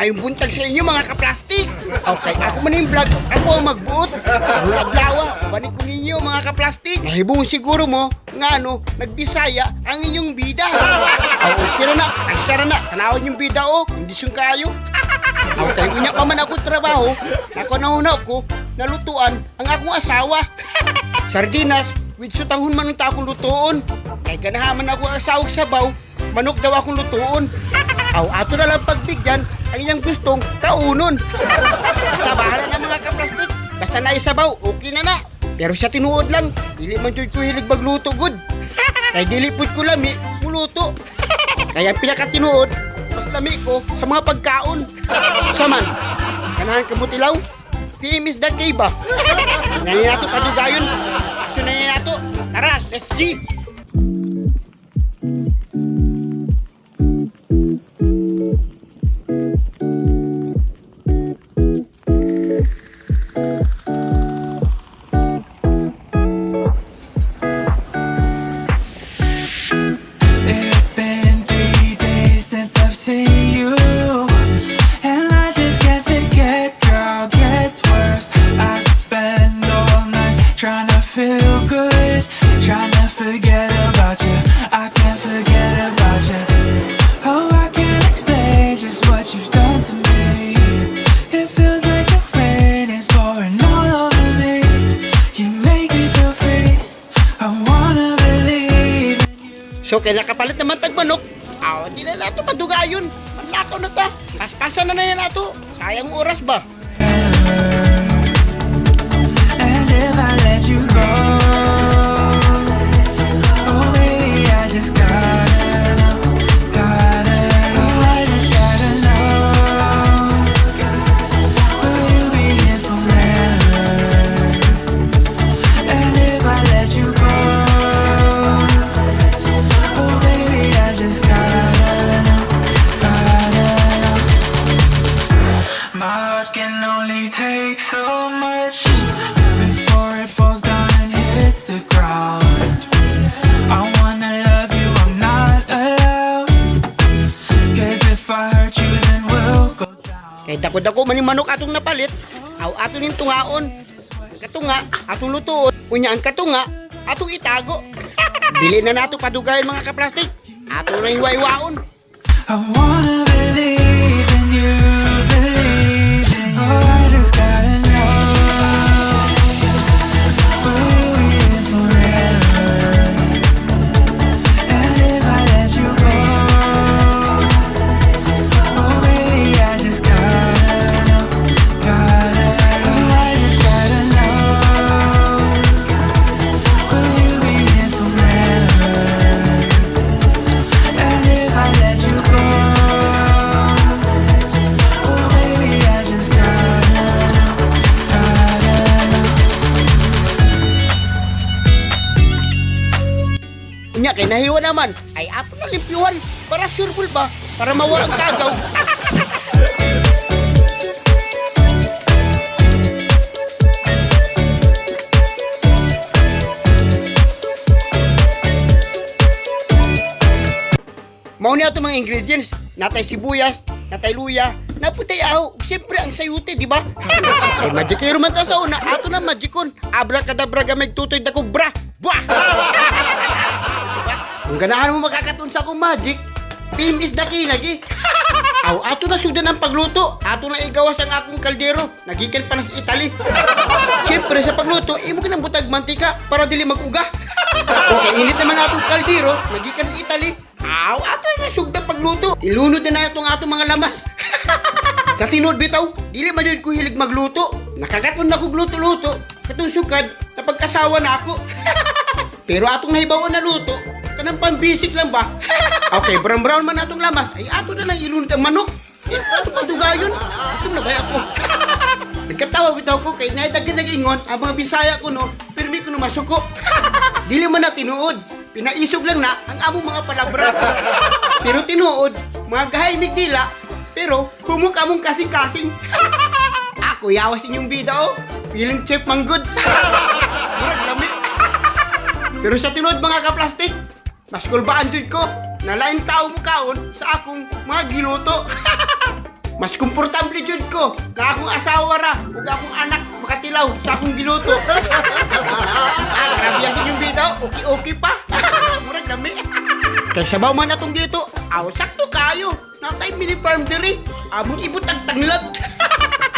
Ayong buntag sa inyo mga kaplastik. Okay, ako man yung vlog. Ako ang magbuot. Ang adlawa. Banik ko ninyo mga kaplastik. Nahibong siguro mo nga ano, nagbisaya ang inyong bida. Aw, okay na na. Ay, na. Tanawin yung bida o. Kondisyon kayo. Okay, unya pa man ako trabaho. Ako nauna ko, nalutuan ang akong asawa. Sardinas, with sutanghon man ang takong lutuon. Kay ganahaman ako asawag sabaw, manok daw akong lutuon. Aw, ato na lang pagbigyan ang iyang gustong kaunon. Basta bahala na mga kaplastik. Basta naisabaw, okay na na. Pero sa tinuod lang, dili man jud ko hilig magluto good. Kay dili pud ko lami, muluto. Kaya pinakatinuod, mas lami ko sa mga pagkaon. Saman, kanahan kamutilaw, PM is the key ba? Tingnan nato padugayon. Action na nato. Tara, you. So, kaya nakapalit naman tagmanok. Aw, di na nato padugayon. Manlakaw na ta. Paspasan na na yan nato. Sayang oras ba? And if I let you go, only take so much before it falls down and hits the ground. I wanna love you, I'm not allowed. Cause if I hurt you, then we'll go down. Kay dako-dako man yung manok atong napalit. Aw, ato ning tungaon. Katunga, atong lutuon. Unya ang katunga, atong itago. Dili na nato padugayon mga kaplastik. Ato na hiwa-hiwaon. I wanna Unya kay nahiwa naman. Ay ato na limpyuhan para sureball ba? Para mawala ang tagaw. Mao ato mga ingredients. Natay sibuyas, natay luya, naputay aho, siyempre ang sayute, di ba? Ay magic hero man ta sa una, ato na magicon. Abracadabra gamay tutoy dakog bra. Buah! Ganahan mo makakatun sa akong magic, team is the king lagi. Aw, ato na sudan ang pagluto. Ato na igawas ang akong kaldero. Nagikan pa na sa Italy. Siyempre sa pagluto, imo ka ng butag mantika para dili mag-uga. Okay, init naman atong kaldero, nagikan sa Italy. Aw, ato na sugdan pagluto. Ilunod na na itong atong mga lamas. sa tinod bitaw, dili man ko hilig magluto. Nakagaton na ko luto-luto. Katong sukad, na pagkasawa na ako. Pero atong nahibawan na luto, kanang pambisik lang ba? okay, brown brown man atong lamas, ay ato na lang ilunod ang manok. Eh, ato pa dugayon. Ato na ba ako? Nagkatawa bitaw ko kay naitagin nag-ingon, ang mga bisaya ko no, pirmi ko no masuko. Dili man na tinuod. Pinaisog lang na ang among mga palabra. pero tinuod, mga gahay mig dila, pero humok among kasing-kasing. Ako yawas inyong bida oh. Feeling chip man good. Murag lami. Pero sa tinod mga kaplastik, mas kulbaan jud ko na lain tao mo kaon sa akong mga giluto. mas komportable jud ko na akong asawa ra ug akong anak makatilaw sa akong giluto. ah, grabe yasin yung bitaw. Okay, okay pa. Murag dami. Kay sabaw man atong dito, aw sakto kayo. Natay mini farm diri. Among ibot ang tanglad.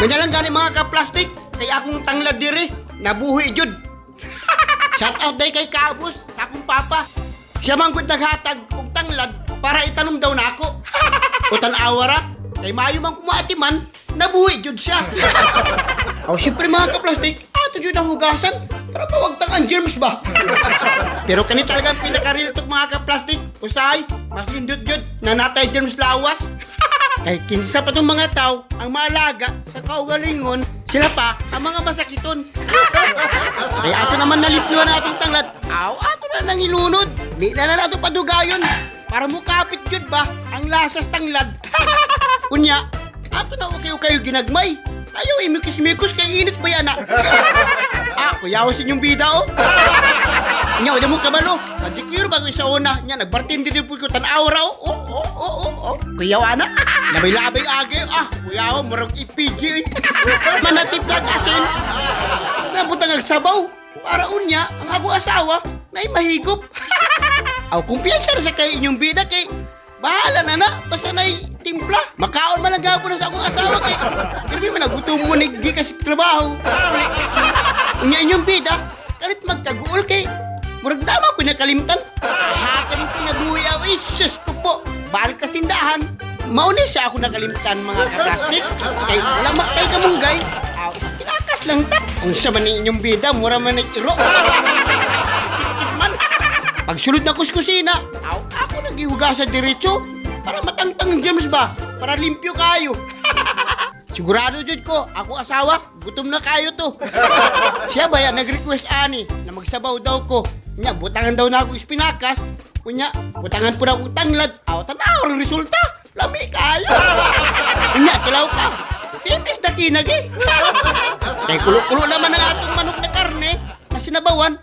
Kanya lang gani mga ka-plastic, kay akong tanglad diri, nabuhi jud. Shout out day kay Kabus, sa akong papa. Siya man gud naghatag og tanglad para itanom daw nako. o tan-awara, kay maayo man kumaatiman, nabuhi jud siya. Aw siyempre mga ka-plastic, ato jud ang hugasan para mawagtang ang germs ba? Pero kani talaga ang pinaka-real talk mga ka-plastic. Usay, mas lindot jud na natay germs lawas. Kay kinsa pa tong mga tao ang maalaga sa kaugalingon, sila pa ang mga masakiton. Kaya ato naman nalipluan ang atong tanglad. Aw, ato na nang ilunod. Di na na nato padugayon. Para mo kapit jud ba ang lasas tanglad. Unya, ato na okay kayo ginagmay. Ayaw imikis-mikos kay init ba yan ah. ah, kuyawas inyong bida oh. Nya, udah mo kabalo. Pagdikir bago sa una. Nya, nagbartindi din po ko tanaw raw. Oh, oh, oh, oh, oh. Kuyaw ana. Labay-labay agi. Ah, kuyaw, murag IPG. Manatiplag asin. Nabutang agsabaw. Para unya, ang ako asawa, na mahigop. Aw, kumpiyansa na sa kayo inyong bida kay Bahala na na, basta na timpla. Makaon man ang gapon na sa akong asawa kay. Pero man nagutom mo ni kasi trabaho. Unya inyong bida, kalit magkaguol kay Murag dama ko niya kalimtan. Ha, kaling pinabuhi ako. Ay, sus ko po. Balik ka sa tindahan. Mauna siya ako nakalimtan mga kaplastik. Kay wala maktay ka mong gay. Aw, pinakas lang ta. Kung sa man inyong bida, mura man ay iro. Pagsulod na kuskusina, aw, ako nagihugasan diretso. Para matangtang ang germs ba? Para limpyo kayo. Sigurado jud ko, ako asawa, gutom na kayo to. Siya ba yan, nag-request ani na magsabaw daw ko. Nya, butangan daw na ako espinakas. Kunya, butangan po na akong tanglad. Aw, tanaw ang resulta. Lami kayo. Kunya, tilaw ka. Pimpis na kinagi. Kay kulo-kulo naman ang atong manok na karne na sinabawan.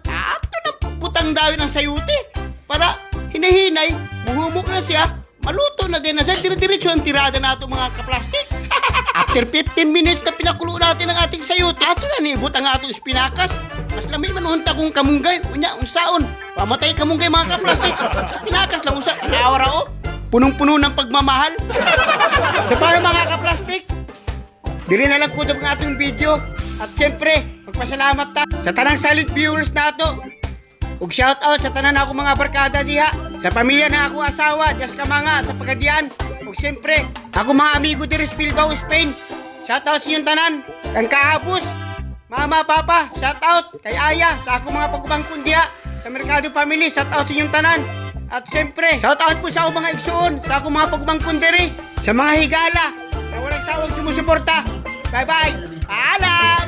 Butang daw ng sayuti. Para hinahinay, buhumok na siya. Maluto na din na siya. Dire-diretso ang tirada na itong mga kaplastik. After 15 minutes na pinakulo natin ang ating sayuti, ato na niibot ang atong espinakas. Mas lami man unta kong kamunggay. Unya, unsaon. Pamatay kamunggay mga kaplastik. Espinakas lang unsa. Anawara o. Punong-puno ng pagmamahal. so para mga kaplastik, Dili na lang po ang ating video. At syempre, magpasalamat ta sa tanang silent viewers nato. Ug shout out sa tanan ako mga barkada diha. Sa pamilya na akong asawa, Dias Kamanga, sa Pagadian. Ug syempre, ako mga amigo diri sa Bilbao, Spain. Shout out sa inyong tanan. Kang kahabos, mama, papa, shout out kay Aya sa akong mga pagbangkon diha. Sa Mercado Family, shout out sa inyong tanan. At syempre, shout out po sa akong mga igsuon, sa akong mga pagbangkon diri. Sa mga higala, na walang sawang sumusuporta. Bye-bye! Paalam!